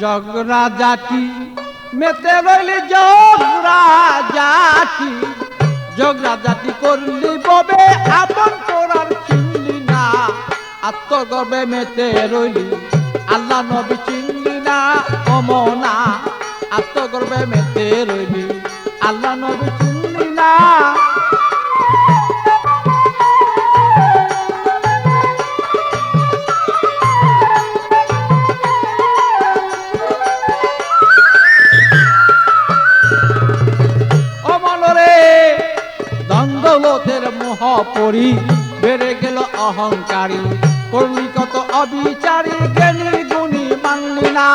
জগরা জাতি মেতে রইলি জগরা জাতি জগরা জাতি করলি ববে, আপন করার চিনলি না। আত্মগর্বে মেতে রইলি, আল্লাহ নবী চিনলি না অমনা আত্মগর্বে মেতে রইলি, আল্লাহ নবী চিনলি না। পরি বেড়ে গেল অহংকারী। করলি কত অবিচারী জ্ঞানী গুণী মানলি না।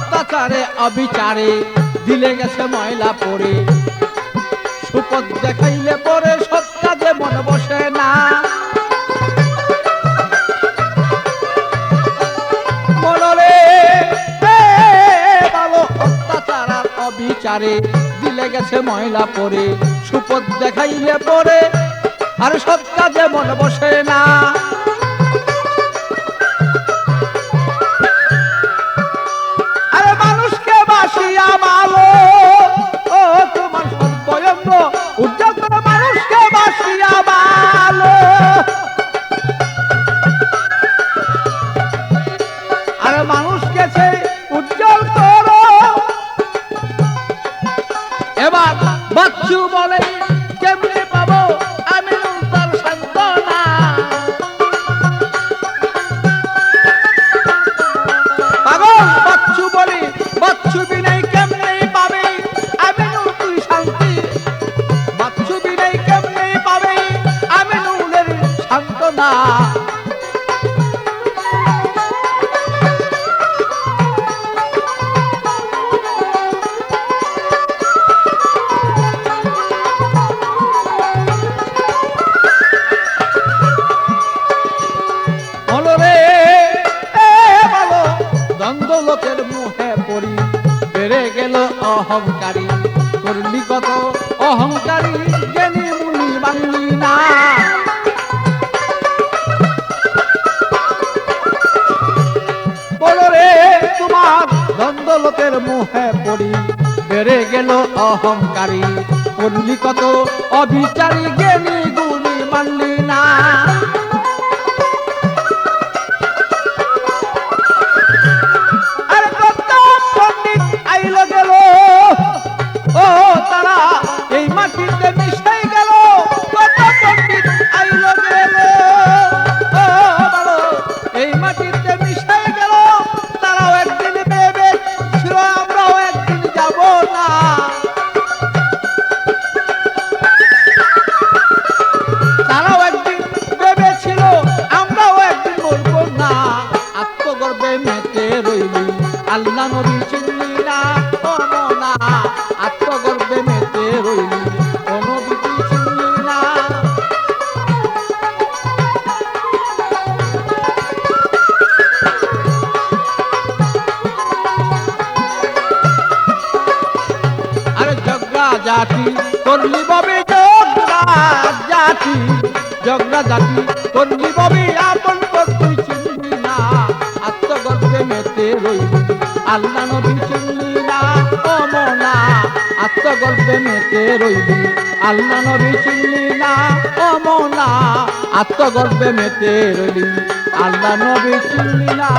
অত্যাচারে অবিচারে, দিলে গেছে ময়লা পরে সুপদ দেখাইলে পরে সৎ কাজে মন বসে না। অবিচারে, দিলে গেছে ময়লা পরে সুপদ দেখাইলে পরে আর সৎ কাজে মন বসে না। বাচ্চু বলে কেমনে পাবো? দ্বন্দ্বলোকের মুহে পড়ি। বেড়ে গেল অহংকারী। করলি কত অহংকারী জ্ঞানী মুনি না। দ্বন্দ্বলোকের মুহে পড়ি। বেড়ে গেল অহংকারী। কত অবিচারী জ্ঞানী গুণী মানলি না। আল্লাহ নবী চিনলি না কোনো না আত্মগর্বে মেতে রইলি। কোনো বিধি চিনলি না আরে জগরা জাতি, করলি ববে জগরা জাতি। জগরা জাতি, করলি ববে আপন পর তুই না। আত্মগর্বে মেতে রইবি আল্লাহ নবী চিনলি না ও মনা আত্মগর্বে মেতে রইলি। আল্লাহ নবী চিনলি না ও মনা আত্মগর্বে মেতে রইলি। আল্লাহ নবী চিনলি না